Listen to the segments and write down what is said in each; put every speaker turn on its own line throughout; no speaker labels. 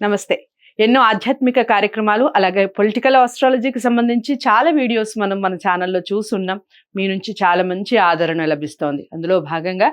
నమస్తే. ఎన్నో ఆధ్యాత్మిక కార్యక్రమాలు అలాగే పొలిటికల్ ఆస్ట్రాలజీకి సంబంధించి చాలా వీడియోస్ మనం మన ఛానల్లో చూసున్నాం. మీ నుంచి చాలా మంచి ఆదరణ లభిస్తోంది. అందులో భాగంగా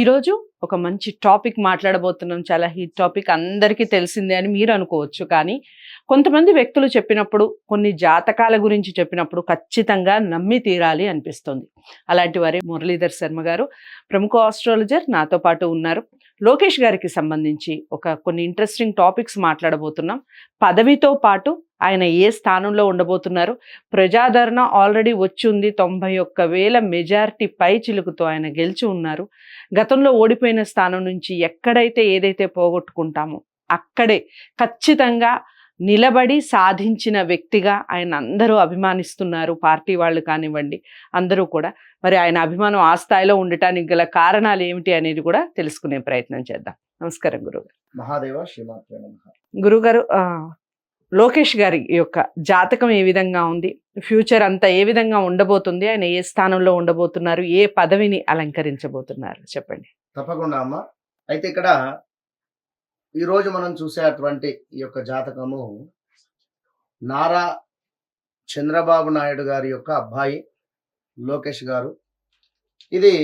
ఈరోజు ఒక మంచి టాపిక్ మాట్లాడబోతున్నాం. చాలా హీట్ టాపిక్. అందరికీ తెలిసిందే అని మీరు అనుకోవచ్చు. కానీ కొంతమంది వ్యక్తులు చెప్పినప్పుడు కొన్ని జాతకాల గురించి చెప్పినప్పుడు ఖచ్చితంగా నమ్మి తీరాలి అనిపిస్తుంది. అలాంటి వారే మురళీధర్ శర్మ గారు ప్రముఖ ఆస్ట్రాలజర్ నాతో పాటు ఉన్నారు. లోకేష్ గారికి సంబంధించి ఒక కొన్ని ఇంట్రెస్టింగ్ టాపిక్స్ మాట్లాడబోతున్నాం. పదవితో పాటు ఆయన ఏ స్థానంలో ఉండబోతున్నారు? ప్రజాదరణ ఆల్రెడీ వచ్చింది. తొంభై ఒక్క వేల మెజారిటీ పై చిలుకుతో ఆయన గెలిచి ఉన్నారు. గతంలో ఓడిపోయిన స్థానం నుంచి ఎక్కడైతే ఏదైతే పోగొట్టుకుంటామో అక్కడే ఖచ్చితంగా నిలబడి సాధించిన వ్యక్తిగా ఆయన అందరూ అభిమానిస్తున్నారు. పార్టీ వాళ్ళు కానివ్వండి అందరూ కూడా. మరి ఆయన అభిమానం ఆ స్థాయిలో ఉండటానికి గల కారణాలు ఏమిటి అనేది కూడా తెలుసుకునే ప్రయత్నం చేద్దాం. నమస్కారం గురుగారు.
మహాదేవ
గురుగారు లోకేష్ గారి యొక్క జాతకం ఏ విధంగా ఉంది? ఫ్యూచర్ అంతా ఏ విధంగా ఉండబోతుంది? ఆయన ఏ స్థానంలో ఉండబోతున్నారు? ఏ పదవిని అలంకరించబోతున్నారు? చెప్పండి.
తప్పకుండా అమ్మ. అయితే ఇక్కడ ఈరోజు మనం చూసేటువంటి ఈ యొక్క జాతకము నారా చంద్రబాబు నాయుడు గారి యొక్క అబ్బాయి లోకేష్ గారు. ఇది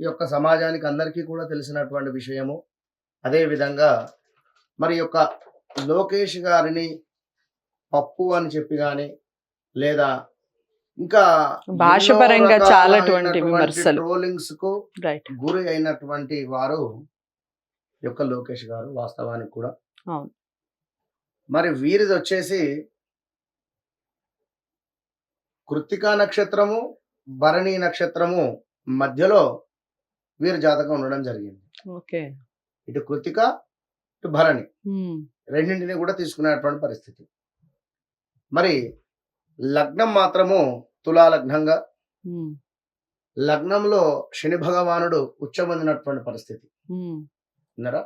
ఈ యొక్క సమాజానికి అందరికీ కూడా తెలిసినటువంటి విషయము. అదే విధంగా మరి యొక్క లోకేష్ గారిని పప్పు అని చెప్పి కానీ లేదా ఇంకా
భాషపరంగా చాలాటువంటి విమర్శలు. ట్రోలింగ్స్కు
గురి అయినటువంటి వారు యొక్క లోకేష్ గారు వాస్తవానికి కూడా. మరి వీరిది వచ్చేసి కృత్తికా నక్షత్రము భరణి నక్షత్రము మధ్యలో వీరి జాతకం ఉండడం జరిగింది.
ఓకే.
ఇటు కృత్తిక ఇటు భరణి. రెండింటిని కూడా తీసుకునేటువంటి పరిస్థితి. మరి లగ్నం మాత్రము తులా లగ్నంగా లగ్నంలో శని భగవానుడు ఉచ్చబొందినటువంటి పరిస్థితి. విన్నారా?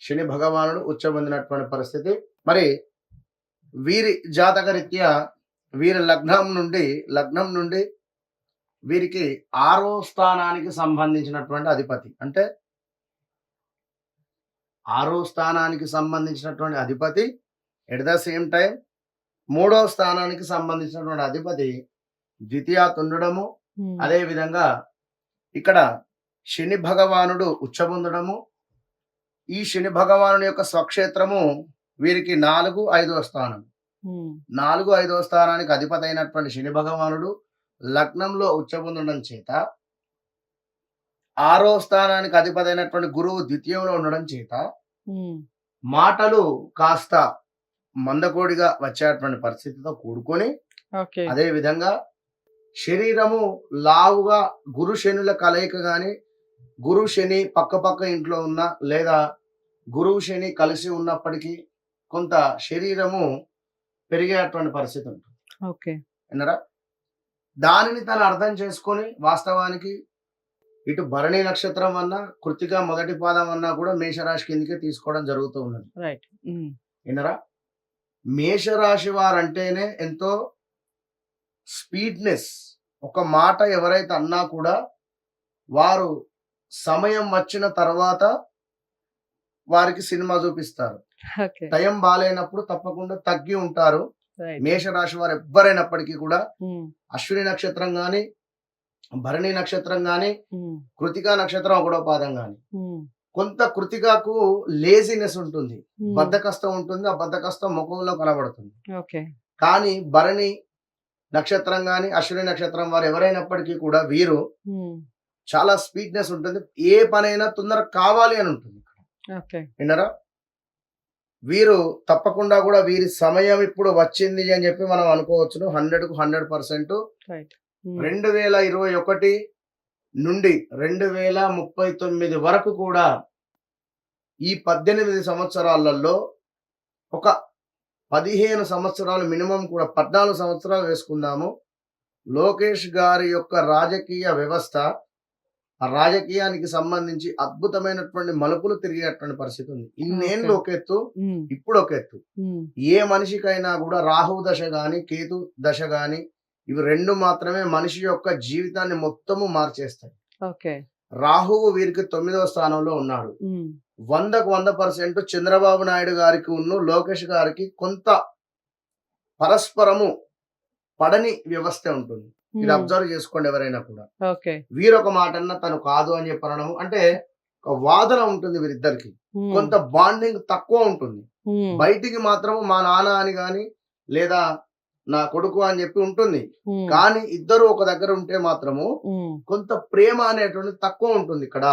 శని భగవానుడు ఉచ్చబొందినటువంటి పరిస్థితి. మరి వీరి జాతక రీత్యా వీరి లగ్నం నుండి లగ్నం నుండి వీరికి ఆరో స్థానానికి సంబంధించినటువంటి అధిపతి. అంటే ఆరో స్థానానికి సంబంధించినటువంటి అధిపతి ఎట్ ద సేమ్ టైం మూడో స్థానానికి సంబంధించినటువంటి అధిపతి ద్వితీయాత్ ఉండడము అదే విధంగా ఇక్కడ శని భగవానుడు ఉచ్చబొందడము. ఈ శని భగవానుడి యొక్క స్వక్షేత్రము వీరికి నాలుగు ఐదవ స్థానం. నాలుగు ఐదవ స్థానానికి అధిపతి అయినటువంటి శని భగవానుడు లగ్నంలో ఉచ్చబొందడం చేత ఆరో స్థానానికి అధిపతి అయినటువంటి గురువు ద్వితీయంలో ఉండడం చేత మాటలు కాస్త మందకోడిగా వచ్చేటువంటి పరిస్థితితో కూడుకొని అదే విధంగా శరీరము లావుగా గురు శనుల కలయిక గాని గురు శని పక్క పక్క ఇంట్లో ఉన్న లేదా గురువు శని కలిసి ఉన్నప్పటికీ కొంత శరీరము పెరిగేటువంటి పరిస్థితి ఉంటుంది.
ఓకే.
దానిని తను అర్థం చేసుకొని వాస్తవానికి ఇటు భరణి నక్షత్రం అన్నా కృతిక మొదటి పాదం అన్నా కూడా మేషరాశి కిందకే తీసుకోవడం జరుగుతూ ఉన్నది.
రైట్.
వినరా మేషరాశి వారంటేనే ఎంతో స్పీడ్నెస్. ఒక మాట ఎవరైతే అన్నా కూడా వారు సమయం వచ్చిన తర్వాత వారికి సినిమా చూపిస్తారు. టైం బాగాలేనప్పుడు తప్పకుండా తగ్గి ఉంటారు. మేషరాశి వారు ఎవ్వరైనప్పటికీ కూడా అశ్విని నక్షత్రం గాని భరణి నక్షత్రం గాని కృతికా నక్షత్రం ఒకటో పాదం గాని. కొంత కృతికాకు లేజినెస్ ఉంటుంది. బద్ధకష్టం ఉంటుంది. ఆ బద్ధకష్టం ముఖంలో కనబడుతుంది. కానీ భరణి నక్షత్రం గాని అశ్విని నక్షత్రం వారు ఎవరైనప్పటికీ కూడా వీరు చాలా స్పీడ్నెస్ ఉంటుంది. ఏ పనైనా తొందర కావాలి అని ఉంటుంది విన్నరా? వీరు తప్పకుండా కూడా వీరి సమయం ఇప్పుడు వచ్చింది అని చెప్పి మనం అనుకోవచ్చును. హండ్రెడ్కు హండ్రెడ్ పర్సెంట్ రెండు వేల ఇరవై ఒకటి నుండి రెండు వేల ముప్పై తొమ్మిది వరకు కూడా ఈ పద్దెనిమిది సంవత్సరాలలో ఒక పదిహేను సంవత్సరాలు మినిమం కూడా పద్నాలుగు సంవత్సరాలు వేసుకుందాము. లోకేష్ గారి యొక్క రాజకీయ వ్యవస్థ ఆ రాజకీయానికి సంబంధించి అద్భుతమైనటువంటి మలుపులు తిరిగేటువంటి పరిస్థితి ఉంది. ఇన్నేళ్ళు ఒక ఎత్తు ఇప్పుడు ఒక ఎత్తు. ఏ మనిషికైనా కూడా రాహు దశ గాని కేతు దశ గాని ఇవి రెండు మాత్రమే మనిషి యొక్క జీవితాన్ని మొత్తము మార్చేస్తాయి.
ఓకే.
రాహువు వీరికి తొమ్మిదవ స్థానంలో ఉన్నాడు. వందకు వంద పర్సెంట్ చంద్రబాబు నాయుడు గారికి ఉన్న లోకేష్ గారికి కొంత పరస్పరము పడని వ్యవస్థ ఉంటుంది. ఇది అబ్జర్వ్ చేసుకోండి ఎవరైనా కూడా. వీరొక మాట అన్న తను కాదు అని చెప్పనడం అంటే ఒక వాదన ఉంటుంది వీరిద్దరికి. కొంత బాండింగ్ తక్కువ ఉంటుంది. బయటికి మాత్రం మా నాన్న అని గాని లేదా నా కొడుకు అని చెప్పి ఉంటుంది. కానీ ఇద్దరు ఒక దగ్గర ఉంటే మాత్రము కొంత ప్రేమ అనేటువంటి తక్కువ ఉంటుంది ఇక్కడ.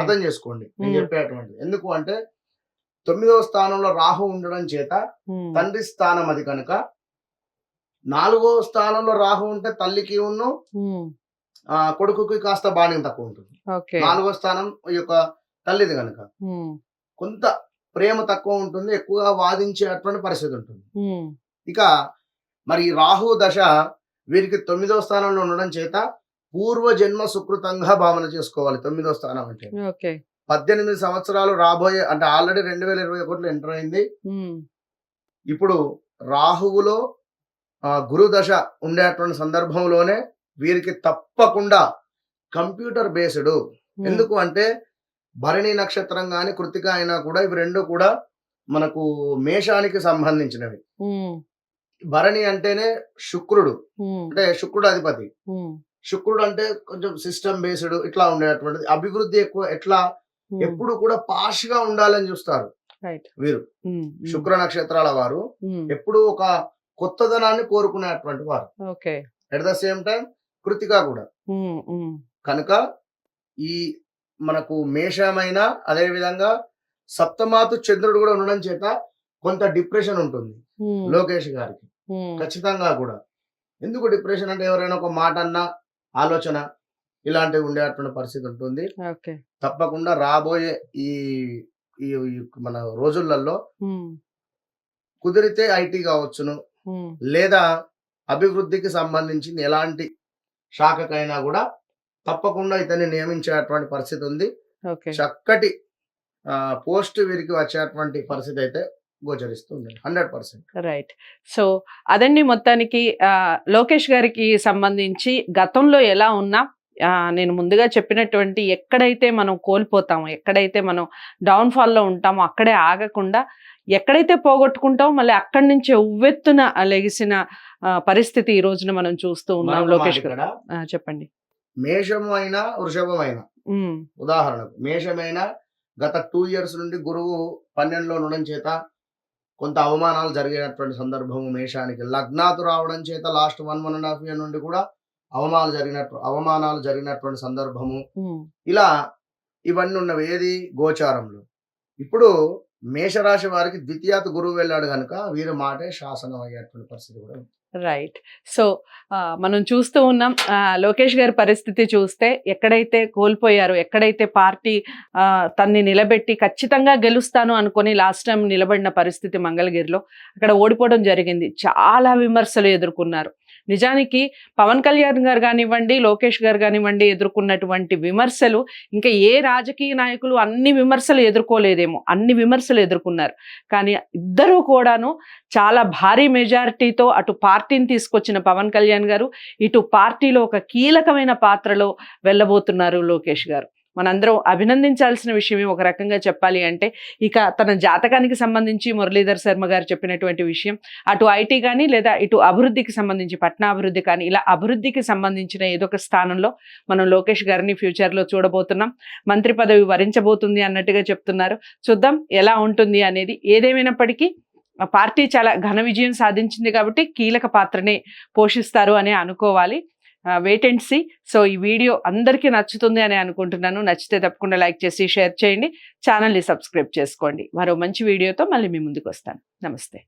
అర్థం చేసుకోండి. నేను. చెప్పేటువంటి ఎందుకు అంటే తొమ్మిదవ స్థానంలో రాహు ఉండడం చేత తండ్రి స్థానం అది కనుక నాలుగవ స్థానంలో రాహు ఉంటే తల్లికి ఉన్ను కొడుకుకి కాస్త బాణ్యం తక్కువ ఉంటుంది. నాలుగో స్థానం ఈ యొక్క తల్లిది కనుక కొంత ప్రేమ తక్కువ ఉంటుంది ఎక్కువగా వాదించేటువంటి పరిస్థితి ఉంటుంది. ఇక మరి ఈ రాహు దశ వీరికి తొమ్మిదవ స్థానంలో ఉండడం చేత పూర్వ జన్మ సుకృతంగా భావన చేసుకోవాలి. తొమ్మిదవ స్థానం అంటే పద్దెనిమిది సంవత్సరాలు రాబోయే అంటే ఆల్రెడీ రెండు వేల ఇరవై ఒకటిలో ఎంటర్ అయింది. ఇప్పుడు రాహువులో ఆ, గురు దశ ఉండేటువంటి సందర్భంలోనే వీరికి తప్పకుండా కంప్యూటర్ బేస్డ్ ఎందుకు అంటే భరణి నక్షత్రం కానీ కృతిక అయినా కూడా ఇవి రెండు కూడా మనకు మేషానికి సంబంధించినవి. భరణి అంటేనే శుక్రుడు. అంటే శుక్రుడు అధిపతి శుక్రుడు అంటే కొంచెం సిస్టమ్ బేస్డ్ ఇట్లా ఉండేటువంటిది అభివృద్ధి ఎక్కువ ఎట్లా? ఎప్పుడు కూడా పాష్గా ఉండాలని చూస్తారు వీరు. శుక్ర నక్షత్రాల వారు ఎప్పుడు ఒక కొత్తదనాన్ని కోరుకునేటువంటి వారు. At the same time Krittika కూడా. కనుక ఈ మనకు మేషమైన అదే విధంగా సప్తమాతు చంద్రుడు కూడా ఉండడం చేత కొంత డిప్రెషన్ ఉంటుంది. లోకేష్ గారికి. ఖచ్చితంగా కూడా. ఎందుకు డిప్రెషన్ అంటే ఎవరైనా ఒక మాట అన్న ఆలోచన ఇలాంటివి ఉండేటువంటి పరిస్థితి ఉంటుంది. తప్పకుండా రాబోయే ఈ మన రోజులలో కుదిరితే ఐటీ కావచ్చును. లేదా అభివృద్ధికి సంబంధించిన ఎలాంటి శాఖకైనా కూడా తప్పకుండా ఇతన్ని నియమించేటువంటి పరిస్థితి ఉంది. చక్కటి పోస్ట్ వీరికి వచ్చేటువంటి పరిస్థితి అయితే గోచరిస్తుంది. Hundred percent.
రైట్. సో అదండి మొత్తానికి లోకేష్ గారికి సంబంధించి గతంలో ఎలా ఉన్నా నేను ముందుగా చెప్పినటువంటి ఎక్కడైతే మనం కోల్పోతామో ఎక్కడైతే మనం డౌన్ఫాల్లో ఉంటామో అక్కడే ఆగకుండా ఎక్కడైతే పోగొట్టుకుంటామో మళ్ళీ అక్కడి నుంచి ఉవ్వెత్తున లెగిసిన పరిస్థితి ఈ రోజున మనం చూస్తూ ఉన్నాం. లోకేష్ గారు. చెప్పండి.
మేషము అయినా వృషభమైన?
ఉమ్,
ఉదాహరణకు మేషమైన గత టూ ఇయర్స్ నుండి గురువు పన్నెండులో ఉండడం చేత కొంత అవమానాలు జరిగినటువంటి సందర్భము మేషానికి. లగ్నాతు రావడం చేత last one one and half year నుండి కూడా అవమానాలు జరిగినట్టు అవమానాలు జరిగినటువంటి సందర్భము. ఇలా ఇవన్నీ ఉన్నవి. ఏది? గోచారంలో ఇప్పుడు మేషరాశి వారికి ద్వితీయాత్ గురువు వెళ్ళాడు కనుక వీరి మాటే శాసనం అయ్యేటువంటి పరిస్థితి కూడా ఉంది.
రైట్. సో ఆ, మనం చూస్తూ ఉన్నాం ఆ, లోకేష్ గారి పరిస్థితి చూస్తే ఎక్కడైతే కోల్పోయారో ఎక్కడైతే పార్టీ ఆ, తన్ని నిలబెట్టి ఖచ్చితంగా గెలుస్తాను అనుకొని లాస్ట్ టైం నిలబడిన పరిస్థితి మంగళగిరిలో అక్కడ ఓడిపోవడం జరిగింది. చాలా విమర్శలు ఎదుర్కొన్నారు. నిజానికి పవన్ కళ్యాణ్ గారు కానివ్వండి లోకేష్ గారు కానివ్వండి ఎదుర్కొన్నటువంటి విమర్శలు ఇంకా ఏ రాజకీయ నాయకులు అన్ని విమర్శలు ఎదుర్కోలేదేమో అన్ని విమర్శలు ఎదుర్కొన్నారు. కానీ ఇద్దరూ కూడాను చాలా భారీ మెజారిటీతో అటు పార్టీని తీసుకొచ్చిన పవన్ కళ్యాణ్ గారు ఇటు పార్టీలో ఒక కీలకమైన పాత్రలో వెళ్ళబోతున్నారు లోకేష్ గారు. మనందరం అభినందించాల్సిన విషయమే ఒక రకంగా చెప్పాలి అంటే ఇక తన జాతకానికి సంబంధించి మురళీధర్ శర్మ గారు చెప్పినటువంటి విషయం. అటు ఐటీ కానీ లేదా ఇటు అభివృద్ధికి సంబంధించి పట్టణాభివృద్ధి కానీ ఇలా అభివృద్ధికి సంబంధించిన ఏదో ఒక స్థానంలో మనం లోకేష్ గారిని ఫ్యూచర్లో చూడబోతున్నాం. మంత్రి పదవి వరించబోతుంది అన్నట్టుగా చెప్తున్నారు. చూద్దాం ఎలా ఉంటుంది అనేది. ఏదేమైనప్పటికీ పార్టీ చాలా ఘన విజయం సాధించింది కాబట్టి కీలక పాత్రనే పోషిస్తారు అని అనుకోవాలి. వెయిట్ అండ్ సీ సో ఈ వీడియో అందరికీ నచ్చుతుంది అని అనుకుంటున్నాను. నచ్చితే తప్పకుండా లైక్ చేసి షేర్ చేయండి. ఛానల్ని సబ్స్క్రైబ్ చేసుకోండి. మరో మంచి వీడియోతో మళ్ళీ మీ ముందుకు వస్తాను. నమస్తే.